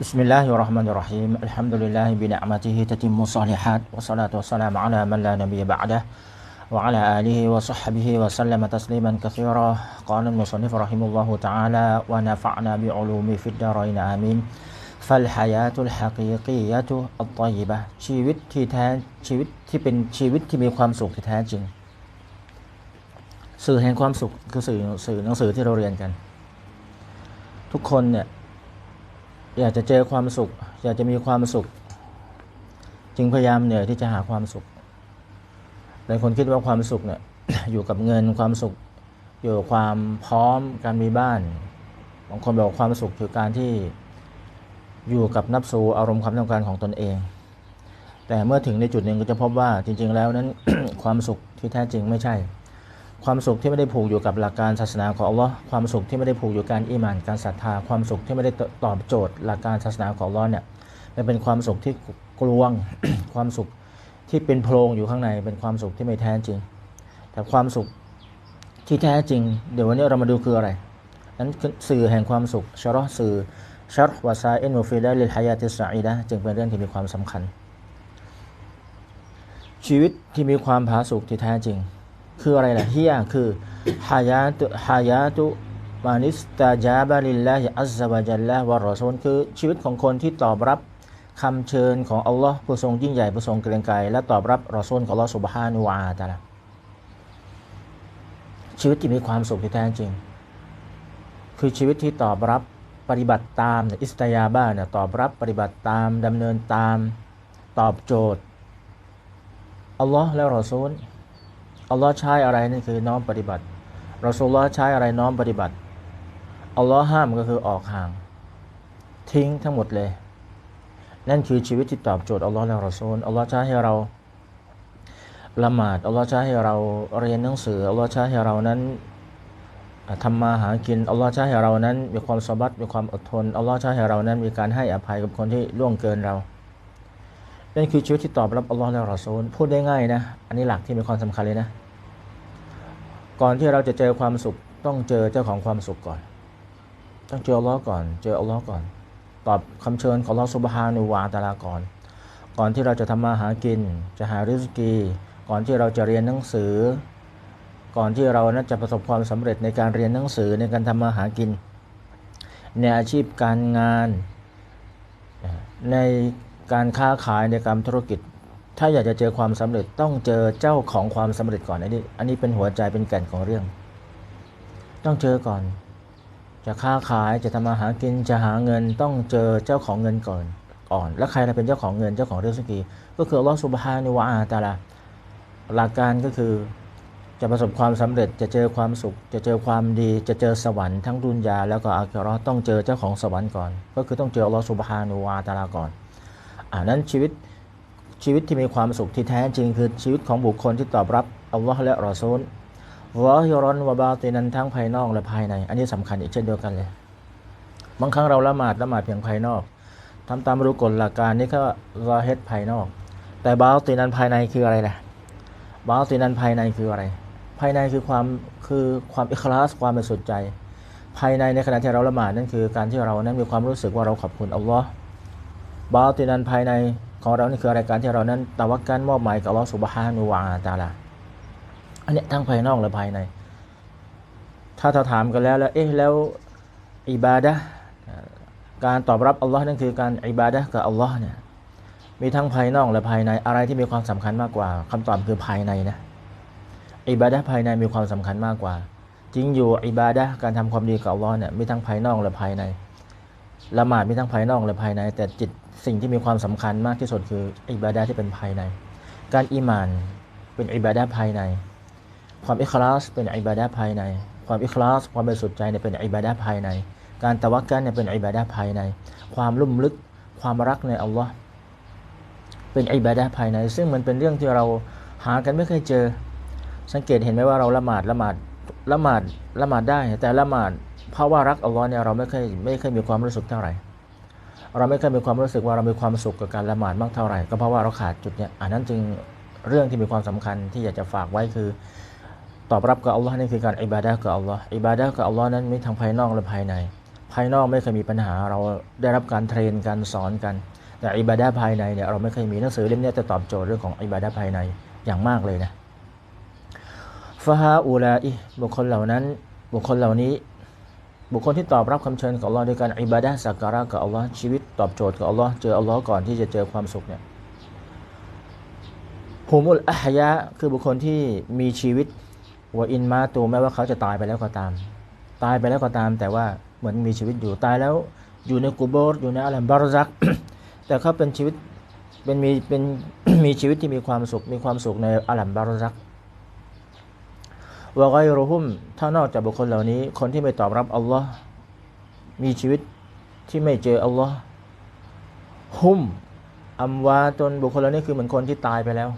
بسم الله الرحمن الرحيم الحمد لله بنعمته تتم الصالحات والصلاة والسلام على من لا نبي بعده وعلى آله وصحبه وسلم تسليما كثيرا قال المصنف رحمه الله تعالى ونفعنا بعلوم في الدارين آمين فالحياة الحقيقية الطيبة ชีวิตที่แท้ชีวิตที่เป็นชีวิตที่มีความสุขที่แท้จริง สื่อแห่งความสุขคือสื่อสื่อหนังสือที่เราเรียนกัน ทุกคนเนี่ย อยากจะเจอความสุข อยากจะมีความสุข จึงพยายามเหนื่อยที่จะหาความสุขหลายคนคิดว่าความสุขเนี่ยอยู่กับเงินความสุข อยู่กับความพร้อมการมีบ้านบางคนบอกความสุขคือการที่อยู่กับนับสูอารมณ์ความต้องการของตนเอง แต่เมื่อถึงในจุดหนึ่งก็จะพบว่าจริง ๆ แล้วนั้นความสุขที่แท้จริงไม่ใช่ ความสุขที่ไม่ได้ผูกอยู่กับหลักการศาสนาของอัลลอฮ์ความสุขที่ไม่ได้ผูกอยู่การอิมานการศรัทธา ความสุขที่ไม่ได้ตอบโจทย์หลักการศาสนาของอัลลอฮ์เนี่ยมันเป็นความสุขที่กลวง ความสุขที่เป็นโพรงอยู่ข้างใน เป็นความสุขที่ไม่แท้จริง แต่ความสุขที่แท้จริง เดี๋ยววันนี้เรามาดูคืออะไร นั้นสื่อแห่งความสุขชาร์สื่อชาร์ห์วาซาเอ็นโมฟิดะลิลฮายาติสซาอีดะจึงเป็นเรื่องที่มีความสำคัญ ชีวิตที่มีความผาสุกที่แท้จริง คืออะไรล่ะที่ยคือฮายาตุฮายาตุมานิสตาจาบะลิลลาฮิอัซซะวะจัลละวะรอซูลคือชีวิตของคนที่ตอบรับคำเชิญของอัลลอฮ์ผู้ทรงยิ่งใหญ่ผู้ทรงเกรียงไกรและตอบรับรอซูลของอัลลอฮ์สุบฮานุวาตะละชีวิตที่มีความสุขที่แท้จริง คือชีวิตที่ตอบรับปฏิบัติตามอิสตายาบ้าเนี่ยตอบรับปฏิบัติตามดำเนินตามตอบโจทย์อัลลอฮ์และรอซูล อัลลอฮ์ใช้อะไรนั่นคือน้อมปฏิบัติเราสุลลอฮ์ใช้อะไรน้อมปฏิบัติอัลลอฮ์ห้ามก็คือออกห่าง ทิ้งทั้งหมดเลย นั่นคือชีวิตที่ตอบโจทย์อัลลอฮ์และรอซูลอัลลอฮ์ใช้ให้เราละหมาดอัลลอฮ์ใช้ให้เราเรียนหนังสืออัลลอฮ์ใช้ให้เรานั้นทำมาหากินอัลลอฮ์ใช้ให้เรานั้นมีความสบัดมีความอดทนอัลลอฮ์ใช้ให้เรานั้นมีการให้อภัยกับคนที่ล่วงเกินเรานั่นคือชีวิตที่ตอบรับอัลลอฮ์และรอซูลพูดได้ง่ายนะ อันนี้หลักที่มีความสำคัญเลยนะ ก่อนที่เราจะเจอความสุข ต้องเจอเจ้าของความสุขก่อน ต้องเจออัลลอฮ์ก่อน เจออัลลอฮ์ก่อน ตอบคำเชิญของอัลลอฮ์สุบฮานุวาตาลาก่อน ก่อนที่เราจะทำมาหากิน จะหาริสกี ก่อนที่เราจะเรียนหนังสือ ก่อนที่เรานั้นจะประสบความสำเร็จในการเรียนหนังสือในการทำมาหากิน ในอาชีพการงาน ในการค้าขายในการธุรกิจ ถ้าอยากจะเจอความสำเร็จต้องเจอเจ้าของความสำเร็จก่อนอันนี้อันนี้เป็นหัวใจเป็นแก่นของเรื่อง ต้องเจอก่อน จะค้าขายจะทำมาหากินจะหาเงินต้องเจอเจ้าของเงินก่อนก่อน แล้วใครจะเป็นเจ้าของเงินเจ้าของเรื่องสักีก็คืออัลลอฮฺสุบฮานุวะอาตาลาหลักการก็คือจะประสบความสำเร็จจะเจอความสุข จะเจอความดี จะเจอสวรรค์ทั้งดุนยาแล้วก็อาคิเราต้องเจอเจ้าของสวรรค์ก่อน ก็คือต้องเจออัลลอฮฺสุบฮานุวะอาตาลาก่อนอ่านั้นชีวิต ชีวิตที่มีความสุขที่แท้จริงคือชีวิตของบุคคลที่ตอบรับอัลลอฮ์และรอซูลวะฮิรอนวะบาตินันทั้งภายนอกและภายใน อันนี้สำคัญอีกเช่นเดียวกันเลย บางครั้งเราละหมาดละหมาดเพียงภายนอกทำตามรู้กฎหลักการนี่ก็รอเฮดภายนอก แต่บาตินันภายในคืออะไรล่ะบาตินันภายในคืออะไร ภายในคือความคือความอิคลาสความบริสุทธิ์ใจ ภายในในขณะที่เราละหมาดนั่นคือการที่เรานั้นมีความรู้สึกว่าเราขอบคุณอัลลอฮ์บาตินันภายใน ของเรานี่คือรายการที่เรานั้นตะวักกันมอบหมายกับอัลลอฮฺสุบฮานุวาตาลาอันนี้ทั้งภายนอกและภายใน ถ้าเราถามกันแล้วแล้วเอ๊ะแล้วอิบาดะการตอบรับอัลลอฮ์นั่นคือการอิบาดะกับอัลลอฮ์เนี่ยมีทั้งภายนอกและภายในอะไรที่มีความสำคัญมากกว่าคำตอบคือภายในนะอิบาดะภายในมีความสำคัญมากกว่า จริงอยู่อิบาดะการทำความดีกับอัลลอฮ์เนี่ยมีทั้งภายนอกและภายใน ละหมาดมีทั้งภายนอกและภายใน แต่จิตสิ่งที่มีความสำคัญมากที่สุดคืออิบาดะที่เป็นภายใน การอิมานเป็นอิบาดะภายใน ความอิคลาสเป็นอิบาดะภายใน ความอิคลาสความบริสุทธิ์ใจเนี่ยเป็นอิบาดะภายใน การตะวักกันเนี่ยเป็นอิบาดะภายใน ความลุ่มลึกความรักในอัลลอฮ์เป็นอิบาดะภายใน ซึ่งมันเป็นเรื่องที่เราหากันไม่เคยเจอ สังเกตเห็นไหมว่าเราละหมาดละหมาดละหมาดละหมาดได้ แต่ละหมาด เพราะว่ารักอัลลอฮ์เนี่ยเราไม่เคยไม่เคยมีความรู้สึกเท่าไหร่ เราไม่เคยมีความรู้สึกว่าเรามีความสุขกับการละหมาดมากเท่าไหร่ ก็เพราะว่าเราขาดจุดเนี้ยอันนั้นจึงเรื่องที่มีความสำคัญที่อยากจะฝากไว้คือ ตอบรับกับอัลลอฮ์นี่คือการอิบาดะกับอัลลอฮ์อิบาดะกับอัลลอฮ์นั้นมีทั้งภายนอกและภายใน ภายนอกไม่เคยมีปัญหาเราได้รับการเทรนการสอนกัน แต่อิบาดะห์ภายในเนี่ยเราไม่เคยมีหนังสือเล่มนี้จะตอบโจทย์เรื่องของอิบาดะห์ภายในอย่างมากเลยนะฟาฮาอูลาอิบุคคลเหล่านั้นบุคคลเหล่านี้ บุคคลที่ตอบรับคำเชิญของอัลลอฮ์ด้วยการอิบาดะสักการะกับอัลลอฮ์ชีวิตตอบโจทย์กับอัลลอฮ์เจออัลลอฮ์ก่อนที่จะเจอความสุขเนี่ยฮุมุลอะฮยะคือบุคคลที่มีชีวิตวะอินมาตูแม้ว่าเขาจะตายไปแล้วก็ตาม ตายไปแล้วก็ตาม แต่ว่าเหมือนมีชีวิตอยู่ตายแล้วอยู่ในกุโบร์อยู่ในอัลลัมบารซัก แต่เขาเป็นชีวิตเป็นมีเป็นมีชีวิตที่มีความสุขมีความสุขในอัลลัมบารซัก วะไกรุฮุมถ้านอกจากบุคคลเหล่านี้ คนที่ไม่ตอบรับอัลลอฮ์มีชีวิตที่ไม่เจออัลลอฮ์ฮุมอัมวาตนบุคคลเหล่านี้คือเหมือนคนที่ตายไปแล้ว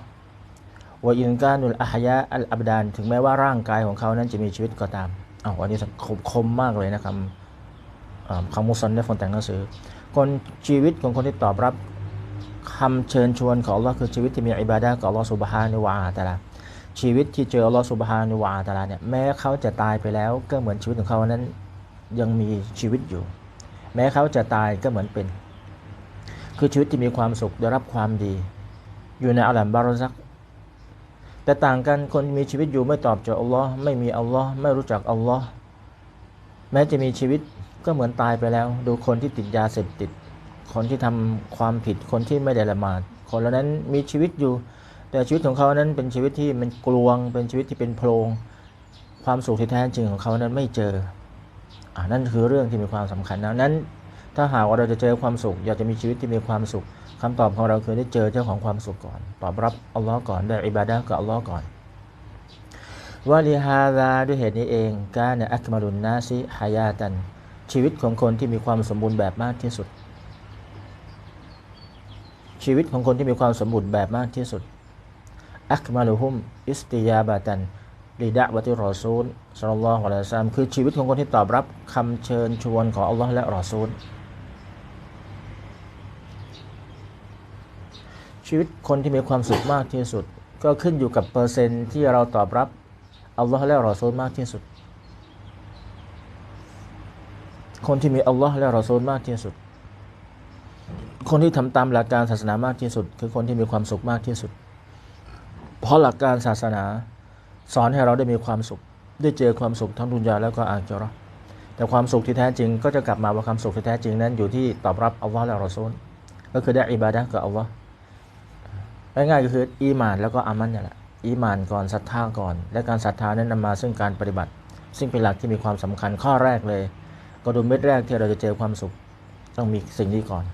วะอินกานุลอะฮยะอัลอับดาน ถึงแม้ว่าร่างกายของเขานั้นจะมีชีวิตก็ตามอ้าววันนี้คมคมมากเลยนะครับคำมุสลิมได้คนแต่งหนังสือ คนชีวิตของคนที่ตอบรับคำเชิญชวนของอัลลอฮ์คือชีวิตที่มีอิบาดะห์กับอัลลอฮ์สุบฮานุวาตะลา ชีวิตที่เจออัลลอฮ์สุบฮานุวาตะลาเนี่ยแม้เขาจะตายไปแล้วก็เหมือนชีวิตของเขานั้นยังมีชีวิตอยู่ แม้เขาจะตายก็เหมือนเป็น คือชีวิตที่มีความสุขได้รับความดี อยู่ในอัลลัมบารซักแต่ต่างกันคนมีชีวิตอยู่ไม่ตอบโจทย์อัลลอฮ์ไม่มีอัลลอฮ์ไม่รู้จักอัลลอฮ์แม้จะมีชีวิตก็เหมือนตายไปแล้ว ดูคนที่ติดยาเสพติด คนที่ทำความผิดคนที่ไม่ได้ละหมาดคนเหล่านั้นมีชีวิตอยู่ แต่ชีวิตของเขานั้นเป็นชีวิตที่มันกลวง เป็นชีวิตที่เป็นโพรงความสุขที่แท้จริงของเขานั้นไม่เจออ่านั่นคือเรื่องที่มีความสำคัญนะนั้น ถ้าหากว่าเราจะเจอความสุข อยากจะมีชีวิตที่มีความสุขคำตอบของเราคือได้เจอเจ้าของความสุขก่อน ตอบรับอัลลอฮ์ก่อนได้อิบาดะห์กับอัลลอฮ์ก่อนวะลิฮาดาด้วยเหตุนี้เองกาเนอัคมารุนนาซิฮายาตัน ชีวิตของคนที่มีความสมบูรณ์แบบมากที่สุด ชีวิตของคนที่มีความสมบูรณ์แบบมากที่สุด อัคมาลุฮุมอิสติยาบาตันลิดะวะติรอซูลสัลลัลลอฮุอะลัยฮิวะซัลมคือชีวิตของคนที่ตอบรับคำเชิญชวนของอัลลอฮ์และรอซูล ชีวิตคนที่มีความสุขมากที่สุด ก็ขึ้นอยู่กับเปอร์เซ็นต์ที่เราตอบรับอัลลอฮ์และรอซูลมากที่สุด คนที่มีอัลลอฮ์และรอซูลมากที่สุด คนที่ทำตามหลักการศาสนามากที่สุด คือคนที่มีความสุขมากที่สุด เพราะหลักการศาสนา สอนให้เราได้มีความสุข ได้เจอความสุขทั้งดุนยาแล้วก็อาคิเราะแต่ความสุขที่แท้จริงก็จะกลับมาว่าความสุขที่แท้จริงนั้นอยู่ที่ตอบรับอัลลอฮ์และรอซูลก็คือได้อิบาดะห์กับอัลลอฮ์ง่ายๆก็คืออีมานแล้วก็อามันนี่แหละอีมานก่อนศรัทธาก่อน และการศรัทธานั้นนำมาซึ่งการปฏิบัติ ซึ่งเป็นหลักที่มีความสำคัญข้อแรกเลยกระดุมเม็ดแรกที่เราจะเจอความสุข ต้องมีสิ่งนี้ก่อน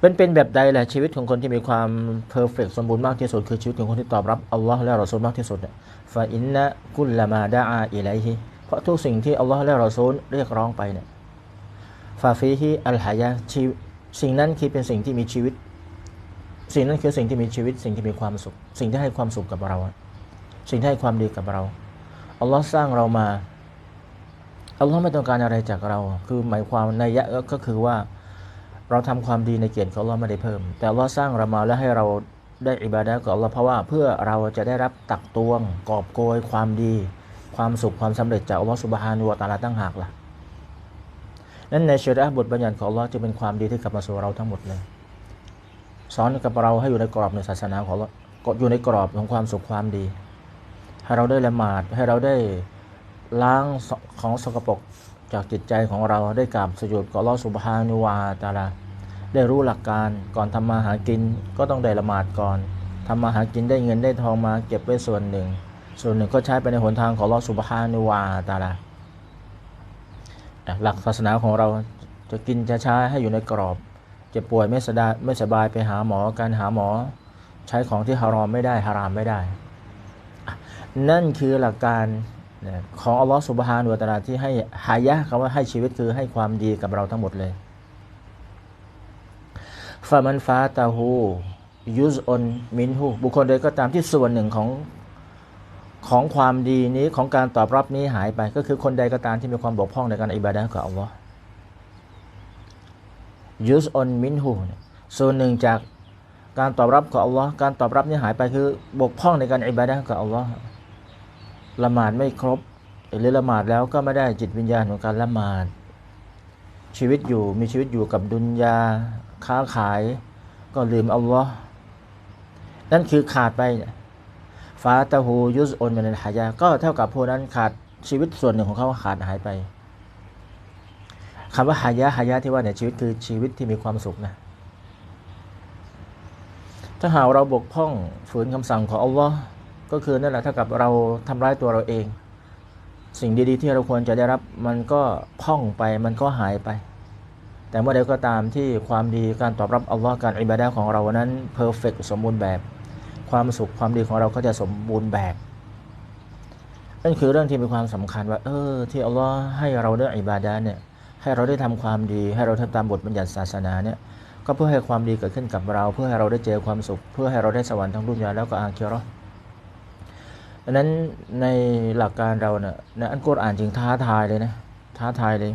เป็นเป็นแบบใดแหละชีวิตของคนที่มีความเพอร์เฟกสมบูรณ์มากที่สุดคือชีวิตของคนที่ตอบรับอัลลอฮ์และรอซูลมากที่สุดเนี่ยฟาอินนะกุลละมาดาอาอิไลฮิเพราะทุกสิ่งที่อัลลอฮ์และรอซูลเรียกร้องไปเนี่ยฟาฟีฮิอัลฮายะชีสิ่งนั้นคือเป็นสิ่งที่มีชีวิต สิ่งนั้นคือสิ่งที่มีชีวิต สิ่งที่มีความสุข สิ่งที่ให้ความสุขกับเรา สิ่งที่ให้ความดีกับเราอัลลอฮ์สร้างเรามาอัลลอฮ์ไม่ต้องการอะไรจากเรา คือหมายความในยะก็คือว่า เราทำความดีในเกียรติของอัลลอฮ์ไม่ได้เพิ่ม แต่อัลลอฮ์สร้างเรามาแล้วให้เราได้อิบาดะกับอัลลอฮ์เพราะว่าเพื่อเราจะได้รับตักตวง กอบโกยความดี ความสุขความสำเร็จจากอัลลอฮ์สุบฮานุวะตาลาตั้งหากล่ะนั้นในเชีริอะบทบัญญัติของอัลลอฮ์จะเป็นความดีที่กลับมาสู่เราทั้งหมดเลยสอนกับเราให้อยู่ในกรอบในศาสนาของเราอยู่ในกรอบของความสุขความดี ให้เราได้ละหมาดให้เราได้ล้างของสกปรกจากจิตใจของเราได้กราบสยุดกับลอสุบฮานุวาตาลา ได้รู้หลักการก่อนทำมาหากินก็ต้องได้ละหมาดก่อนทำมาหากินได้เงินได้ทองมาเก็บไว้ส่วนหนึ่ง ส่วนหนึ่งก็ใช้ไปในหนทางของลอสุบฮานุวาตาลาหลักศาสนาของเราจะกินจะใช้ให้อยู่ในกรอบ เจ็บป่วยไม่สบายไม่สบายไปหาหมอการหาหมอ ใช้ของที่ฮารอมไม่ได้ฮารามไม่ได้ นั่นคือหลักการของอัลลอฮฺสุบฮานุวะตาลาที่ให้หายะคำว่าให้ชีวิตคือให้ความดีกับเราทั้งหมดเลย ฟามันฟาตาฮูยุซอนมินฮูบุคคลใดก็ตามที่ส่วนหนึ่งของของความดีนี้ของการตอบรับนี้หายไป ก็คือคนใดก็ตามที่มีความบกพร่องในการอิบาดะห์กับอัลลอฮ์ยูสอนมินฮูส่วนหนึ่งจากการตอบรับของอัลลอฮ์การตอบรับนี้หายไปคือบกพร่องในการอิบาดะห์กับอัลลอฮ์ละหมาดไม่ครบหรือละหมาดแล้วก็ไม่ได้จิตวิญญาณของการละหมาดชีวิตอยู่มีชีวิตอยู่กับดุนยา ค้าขายก็ลืมอัลลอฮ์นั่นคือขาดไปฟาตาหูยุสอนมันหายา ก็เท่ากับพวกนั้นขาดชีวิตส่วนหนึ่งของเขาขาดหายไปคำว่าหายะหายะที่ว่าเนี่ยชีวิตคือชีวิตที่มีความสุขนะ ถ้าหากเราบกพร่องฝืนคำสั่งของอัลลอฮ์ก็คือนั่นแหละเท่ากับเราทำร้ายตัวเราเอง สิ่งดีๆ ที่เราควรจะได้รับมันก็พ่องไปมันก็หายไป แต่เมื่อใดก็ตามที่ความดีการตอบรับอัลลอฮ์การอิบาดะของเรานั้นเพอร์เฟกสมบูรณ์แบบ ความสุขความดีของเราก็จะสมบูรณ์แบบนั่นคือเรื่องที่มีความสำคัญว่า เออ ที่อัลลอฮ์ให้เราได้อิบาดะเนี่ยให้เราได้ทำความดี ให้เราทำตามบทบัญญัติศาสนาเนี่ยก็เพื่อให้ความดีเกิดขึ้นกับเรา เพื่อให้เราได้เจอความสุข เพื่อให้เราได้สวรรค์ทั้งดุนยาแล้วก็อาคิราะห์ดังนั้นในหลักการเราเนี่ยในอันกุรอานจึงท้าทายเลยนะท้าทายเลย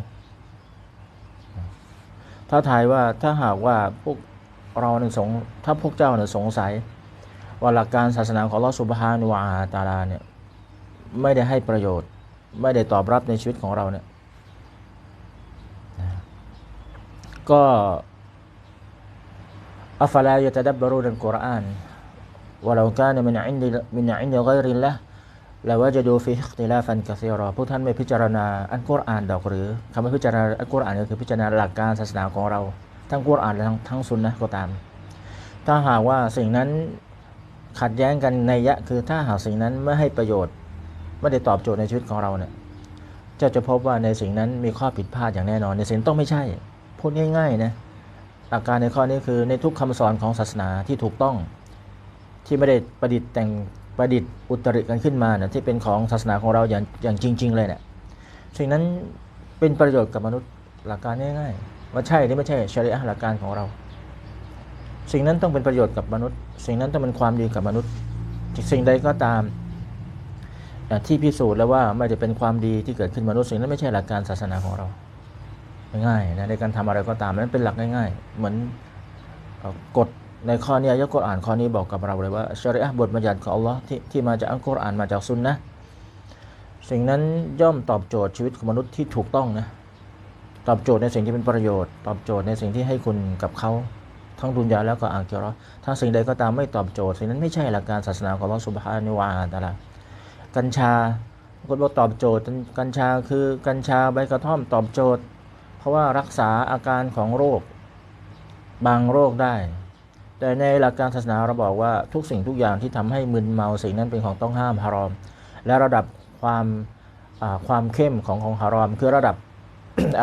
ท้าทายว่าถ้าหากว่าพวกเราเนี่ยสงถ้าพวกเจ้าเนี่ยสงสัย ว่าหลักการศาสนาของลอสุบฮานุวาตาลาเนี่ยไม่ได้ให้ประโยชน์ ไม่ได้ตอบรับในชีวิตของเราเนี่ยก็อัฟลายะตดับบรูนัลกุรอานว่าเราการมันอินดิมันอินดิกริลละ แล้วว่าจะดูฟิอิคติลาฟันกะซีรอพวกท่านไม่พิจารณาอันกุรอานดอกหรือคำว่าพิจารณาอันกุรอานก็คือพิจารณาหลักการศาสนาของเรา ทั้งกุรอานและทั้งทั้งซุนนะก็ตาม ถ้าหากว่าสิ่งนั้นขัดแย้งกันในยะคือถ้าหากสิ่งนั้นไม่ให้ประโยชน์ไม่ได้ตอบโจทย์ในชีวิตของเราเนี่ยจะจะพบว่าในสิ่งนั้นมีข้อผิดพลาดอย่างแน่นอน ในสิ่งต้องไม่ใช่พูดง่ายๆนะหลักการในข้อนี้คือในทุกคำสอนของศาสนาที่ถูกต้องที่ไม่ได้ประดิษฐ์แต่ง ประดิษฐ์อุตริกันขึ้นมาเนี่ยที่เป็นของศาสนาของเราอย่างอย่างจริง ๆ เลยเนี่ยสิ่งนั้นเป็นประโยชน์กับมนุษย์หลักการง่ายๆว่าใช่หรือไม่ใช่ชริอะห์หลักการของเรา สิ่งนั้นต้องเป็นประโยชน์กับมนุษย์ สิ่งนั้นต้องเป็นความดีกับมนุษย์สิ่งใดก็ตามที่พิสูจน์แล้วว่าไม่จะเป็นความดีที่เกิดขึ้นมนุษย์สิ่งนั้นไม่ใช่หลักการศาสนาของเราง่ายนะในการทำอะไรก็ตามนั้นเป็นหลักง่าย ๆ เหมือนกฎ ในข้อนี้ยกกฎอ่านข้อนี้บอกกับเราเลยว่าชริอะห์บทบัญญัติของอัลลอฮ์ที่ที่มาจากอัลกุรอานมาจากซุนนะสิ่งนั้นย่อมตอบโจทย์ชีวิตของมนุษย์ที่ถูกต้องนะตอบโจทย์ในสิ่งที่เป็นประโยชน์ ตอบโจทย์ในสิ่งที่ให้คุณกับเขาทั้งดุนยาแล้วก็อาคิเราะห์ถ้าสิ่งใดก็ตามไม่ตอบโจทย์สิ่งนั้นไม่ใช่หลักการศาสนาของอัลลอฮ์สุบฮานิวาตาลากัญชาคนบอกตอบโจทย์กัญชาคือกัญชาใบกระท่อมตอบโจทย์ เพราะว่ารักษาอาการของโรค บางโรคได้ แต่ในหลักการศาสนาเราบอกว่าทุกสิ่งทุกอย่างที่ทำให้มึนเมาสิ่งนั้นเป็นของต้องห้ามฮารอม และระดับความความเข้มของของฮารอม คือระดับ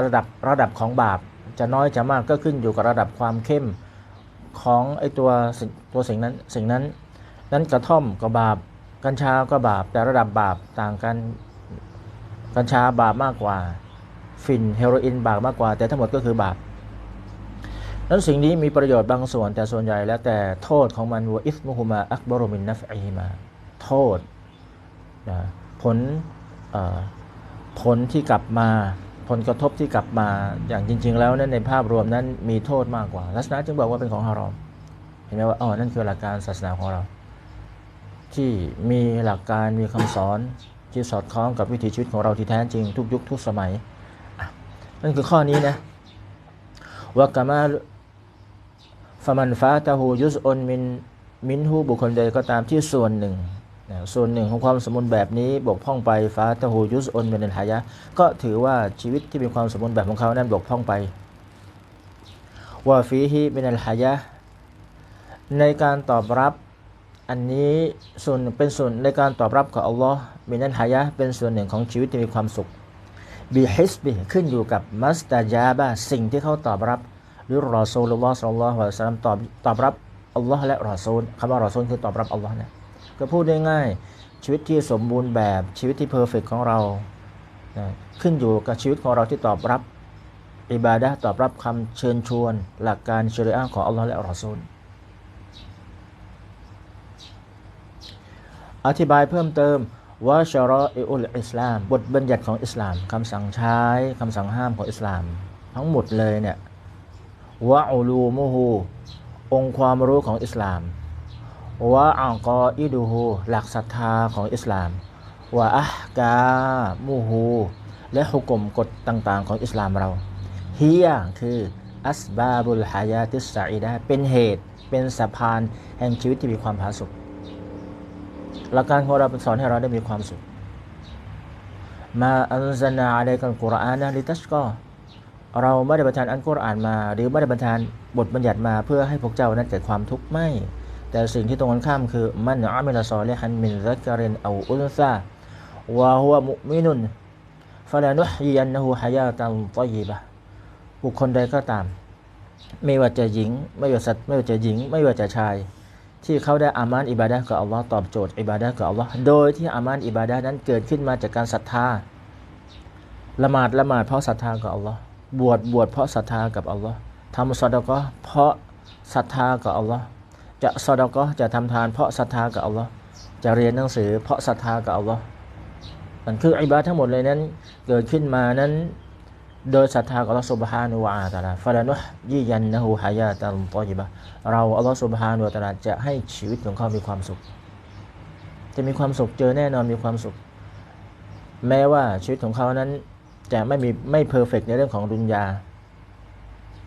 ระดับระดับของบาปจะน้อยจะมากก็ขึ้นอยู่กับระดับความเข้มของไอตัวตัวสิ่งนั้นสิ่งนั้น นั้นกระท่อมก็บาปกัญชาก็บาป แต่ระดับบาปต่างกันกัญชาบาปมากกว่า ฟินเฮโรอีนบาปมากกว่า แต่ทั้งหมดก็คือบาป นั้นสิ่งนี้มีประโยชน์บางส่วน แต่ส่วนใหญ่แล้วแต่โทษของมันวอิสมุฮุมาอักบรมินนัฟอีมา โทษนะผลผลที่กลับมาผลกระทบที่กลับมาอย่างจริง ๆ แล้วนั้นในภาพรวมนั้นมีโทษมากกว่าลักษณะจึงบอกว่าเป็นของฮารอม เห็นไหมว่าอ๋อนั่นคือหลักการศาสนาของเรา ที่มีหลักการมีคำสอนที่สอดคล้องกับวิถีชีวิตของเราที่แท้จริงทุกยุคทุกสมัย นั่นคือข้อนี้นะว่ากามาามันฟ้าตาหูยุสอนมินมินหูบุคคลใดก็ตามที่ส่วนหนึ่งส่วนหนึ่งของความสมบูรณ์แบบนี้บกพร่องไปฟาตาหูยุสอนมินหายะ ก็ถือว่าชีวิตที่มีความสมบูรณ์แบบของเขานั้นบกพร่องไปว่าฟีฮีมินัลหายะ ในการตอบรับอันนี้ส่วนเป็นส่วนในการตอบรับของอัลลอฮ์มีนันหายะเป็นส่วนหนึ่งของชีวิตที่มีความสุขบีฮิสบีขึ้นอยู่กับมัสตาจาบะสิ่งที่เขาตอบรับ หรือรอซูลุลลอฮ์สัลลัลลอฮุอะลัยฮิวะซัลลัมตอบตอบรับอัลลอฮ์และรอซูลคำว่ารอซูลคือตอบรับอัลลอฮ์นะก็พูดได้ง่ายชีวิตที่สมบูรณ์แบบชีวิตที่เพอร์เฟกของเราขึ้นอยู่กับชีวิตของเราที่ตอบรับอิบาดะตอบรับคำเชิญชวน หลักการชริอะของอัลลอฮ์และรอซูลอธิบายเพิ่มเติมว่าชรออุลอิสลาม บทบัญญัติของอิสลามคำสั่งใช้คำสั่งห้ามของอิสลาม ทั้งหมดเลยเนี่ย วะอูลูมูฮูองค์ความรู้ของอิสลามวะอังกออิดูฮูหลักศรัทธาของอิสลามวะอัฮกามูฮูและฮุกมกฎต่างๆ ของอิสลามเราเฮียคืออัสบาบุลฮายาติสซาอิดะเป็นเหตุเป็นสะพานแห่งชีวิตที่มีความผาสุกหลักการของเราเป็นสอนให้เราได้มีความสุขมาอันซานาอะลัยกัลกุรอานนะลิตัชกอ เราไม่ได้ประทานอันกุรอานมา หรือไม่ได้ประทานบทบัญญัติมา เพื่อให้พวกเจ้านั้นเกิดความทุกข์ไม่ แต่สิ่งที่ตรงกันข้ามคือมันอามิลซอลิฮันมินซักการินเอาอุลซาวะฮุวะมุมินุนฟะลานุฮยียันนะฮูฮายาตันตอยีบะบุคคลใดก็ตาม ไม่ว่าจะหญิง ไม่ว่าสัตว์ไม่ว่าจะหญิง ไม่ว่าจะชาย ที่เขาได้อามานอิบาดะห์กับอัลลอฮ์ตอบโจทย์อิบาดะห์กับอัลลอฮ์โดยที่อามานอิบาดะห์นั้นเกิดขึ้นมาจากการศรัทธาละหมาดละหมาดเพราะศรัทธากับอัลลอฮ์ บวชบวชเพราะศรัทธากับอัลลอฮ์ทำซอดก็เพราะศรัทธากับอัลลอฮ์จะซอดก็จะทำทานเพราะศรัทธากับอัลลอฮ์จะเรียนหนังสือเพราะศรัทธากับอัลลอฮ์มันคืออิบาทั้งหมดเลยนั้นเกิดขึ้นมานั้นโดยศรัทธากับอัลลอฮ์สุบฮานุวะตาลาฟาลานุยียันนะฮูฮายาตัลตอยิบะเราอัลลอฮ์สุบฮานุวะตาลาจะให้ชีวิตของเขามีความสุข จะมีความสุขเจอแน่นอนมีความสุข แม้ว่าชีวิตของเขานั้น จะไม่มีไม่เพอร์เฟกในเรื่องของดุนยา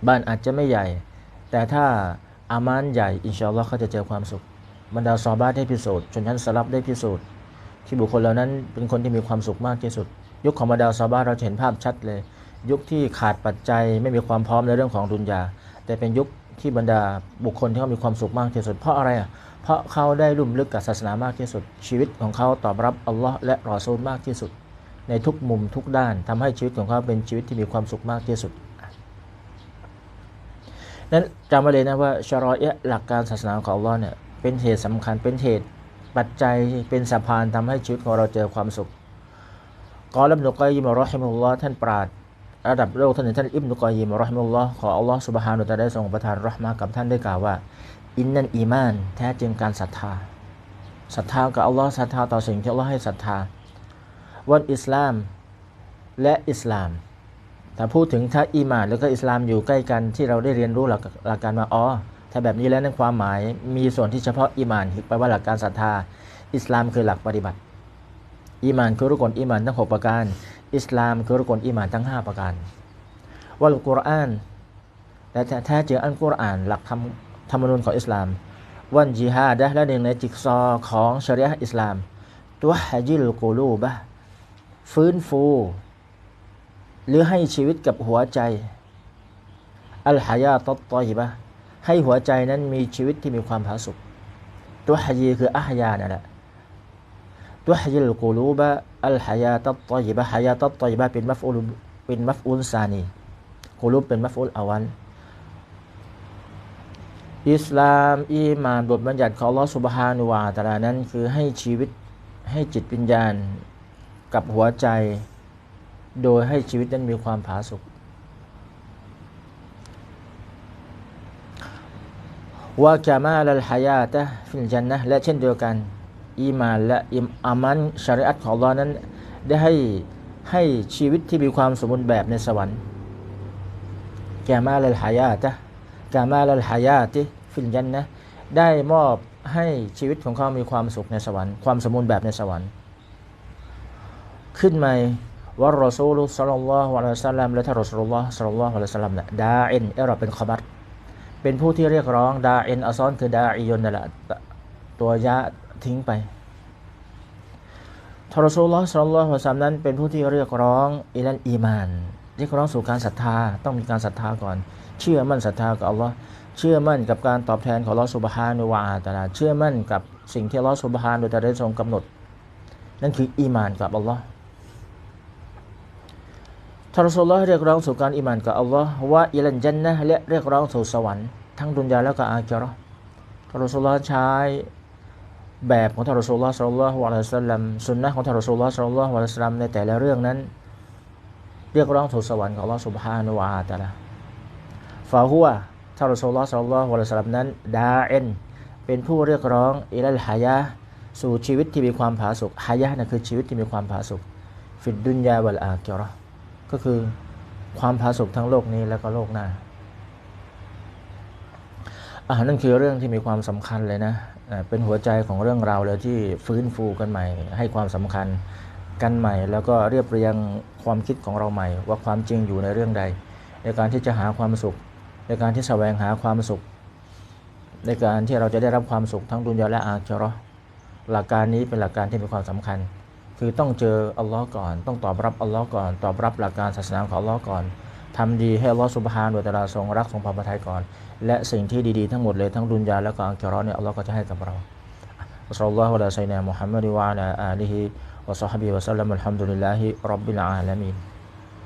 บ้านอาจจะไม่ใหญ่ แต่ถ้าอามานใหญ่อินชาอัลลอฮ์เขาจะเจอความสุข บรรดาซอบ้าได้พิสูจน์ชนชั้นสลับได้พิสูจน์ ที่บุคคลเหล่านั้นเป็นคนที่มีความสุขมากที่สุด ยุคของบรรดาซอบ้าเราเห็นภาพชัดเลย ยุคที่ขาดปัจจัยไม่มีความพร้อมในเรื่องของดุนยา แต่เป็นยุคที่บรรดาบุคคลที่เขามีความสุขมากที่สุด เพราะอะไรอะเพราะเขาได้ลุ่มลึกกับศาสนามากที่สุด ชีวิตของเขาตอบรับอัลลอฮ์และรอซูลมากที่สุด ในทุกมุมทุกด้านทำให้ชีวิตของเขาเป็นชีวิตที่มีความสุขมากที่สุดนั้นจำไว้เลยนะว่าชารอเอะหลักการศาสนาของอัลลอฮ์เนี่ยเป็นเหตุสำคัญเป็นเหตุปัจจัยเป็นสะพานทำให้ชีวิตของเราเจอความสุขกอลับนุกอยยิมรอฮิมุลลอฮ์ท่านปราดระดับโลกท่านหนึ่งท่านอิบนุกอยยิมรอฮิมุลลอฮ์ขออัลลอฮ์สุบฮานุตะได้ทรงประทานรหมากับท่านได้กล่าวว่า อินนันอีมาน แท้จริงการศรัทธาศรัทธากับอัลลอฮ์ศรัทธาต่อสิ่งที่อัลลอฮ์ให้ศรัทธา วันอิสลาม และอิสลามถ้าพูดถึงถ้าอีมานแล้วก็อิสลามอยู่ใกล้กันที่เราได้เรียนรู้หลักหลักการมาอ๋อถ้าแบบนี้แล้วนั้นความหมายมีส่วนที่เฉพาะอีมานแปลว่าหลักการศรัทธา อิสลามคือหลักปฏิบัติ อีมานคือรุกลอีมานทั้งหกประการ อิสลามคือรุกลอีมานทั้งห้าประการวัลกุรอานและแท้จริงอันกุรอาน หลักธรรมธรรมนูญของอิสลาม วันจิฮาดและหนึ่งในจิกซอของชริอะห์อิสลาม ตัวฮะจิลกูลูบะ ฟื้นฟู หรือให้ชีวิตกับหัวใจ อัลฮายาตตอยบะให้หัวใจนั้นมีชีวิตที่มีความผาสุกตัวฮยีคืออัฮยานั่นแหละตัวฮยิลกูลูบะอัลฮายาตตอยบะฮายาตตอยบะเป็นมัฟอุลเป็นมัฟอุลซานีกูลูบเป็นมัฟอุลอาวันอิสลามอีมานบทบัญญัติของลอสุบฮานุวาตาลานั้น คือให้ชีวิตให้จิตวิญญาณ กับหัวใจ โดยให้ชีวิตนั้นมีความผาสุกว่าจะมาลลฮายาตะฟิลจันนะและเช่นเดียวกันอีมานและอิมอามันชริอัตของลอนั้น ได้ให้ให้ชีวิตที่มีความสมบูรณ์แบบในสวรรค์แกมาลลฮายาตะกามาลลฮายาติฟิลจันนะได้มอบให้ชีวิตของเขามีความสุขในสวรรค์ ความสมบูรณ์แบบในสวรรค์ ขึ้นมาวะรอซูลุสัลลัลลอฮุอะลัยฮิวะสัลลัมและท่านรอซูลุลลอฮ์สัลลัลลอฮุอะลัยฮิวะสัลลัมเนี่ยดาอินเอรอเป็นขบัตเป็นผู้ที่เรียกร้องดาอินอัซอนคือดาอิยนนั่นแหละตัวยะทิ้งไปทารซูลลอฮ์สัลลัลลอฮุอะลัยฮิวะสัลลัมนั้นเป็นผู้ที่เรียกร้องอิลันอีมาน เรียกร้องสู่การศรัทธาต้องมีการศรัทธาก่อน เชื่อมั่นศรัทธากับอัลลอฮ์เชื่อมั่นกับการตอบแทนของลอสุบฮานุวาตาลาเชื่อมั่นกับสิ่งที่ลอสุบฮานุตาได้ทรงกำหนด นั่นคืออีมานกับอัลลอฮ์ ทารสุลลอฮ์เรียกร้องสู่การอีมานกับอัลลอฮ์ว่าอิลันจันนะและเรียกร้องสู่สวรรค์ทั้งดุนยาและก็อาคิเราะห์ทารสุลลอฮ์ใช้แบบของทารสุลลอฮ์สัลลัลลอฮุอะลัยฮิวะสัลลัมสุนนะของทารสุลลอฮ์สัลลัลลอฮุอะลัยฮิวะสัลลัมในแต่ละเรื่องนั้น เรียกร้องสู่สวรรค์ของอัลลอฮ์สุบฮานุวาตาลาฟาฮัวทารอซูลลอฮ์สัลลัลลอฮุอะลัยฮิวะสัลลัมนั้นดาเอ็นเป็นผู้เรียกร้องอิลัลฮายะสู่ชีวิตที่มีความผาสุกฮายะนั่นคือชีวิตที่มีความผาสุกฟิดดุนยาวัลอาคิเราะห์ ก็คือความผาสุกทั้งโลกนี้แล้วก็โลกหน้าอ่านั่นคือเรื่องที่มีความสำคัญเลยนะเป็นหัวใจของเรื่องราวเลยที่ฟื้นฟูกันใหม่ ให้ความสำคัญกันใหม่ แล้วก็เรียบเรียงความคิดของเราใหม่ ว่าความจริงอยู่ในเรื่องใด ในการที่จะหาความสุข ในการที่แสวงหาความสุข ในการที่เราจะได้รับความสุขทั้งดุนยาและอาคิเราะห์หลักการนี้เป็นหลักการที่มีความสำคัญ คือต้องเจออัลลอฮ์ก่อน ต้องตอบรับอัลลอฮ์ก่อน ตอบรับหลักการศาสนาของอัลลอฮ์ก่อนทำดีให้อัลลอฮ์สุบฮานุวะตะอาลาทรงรักทรงพอพระทัยก่อน และสิ่งที่ดีๆทั้งหมดเลยทั้งดุนยาและก็อาคิเราะห์เนี่ยอัลลอฮ์ก็จะให้กับเราอัสลลอฮุอะลัยฮิวะซัลลัมมุฮัมมัดวะอะลาอาลีฮิวะซอฮบิวะซัลลัมอัลฮัมดุลิลลาฮิรับบิลอาลามีน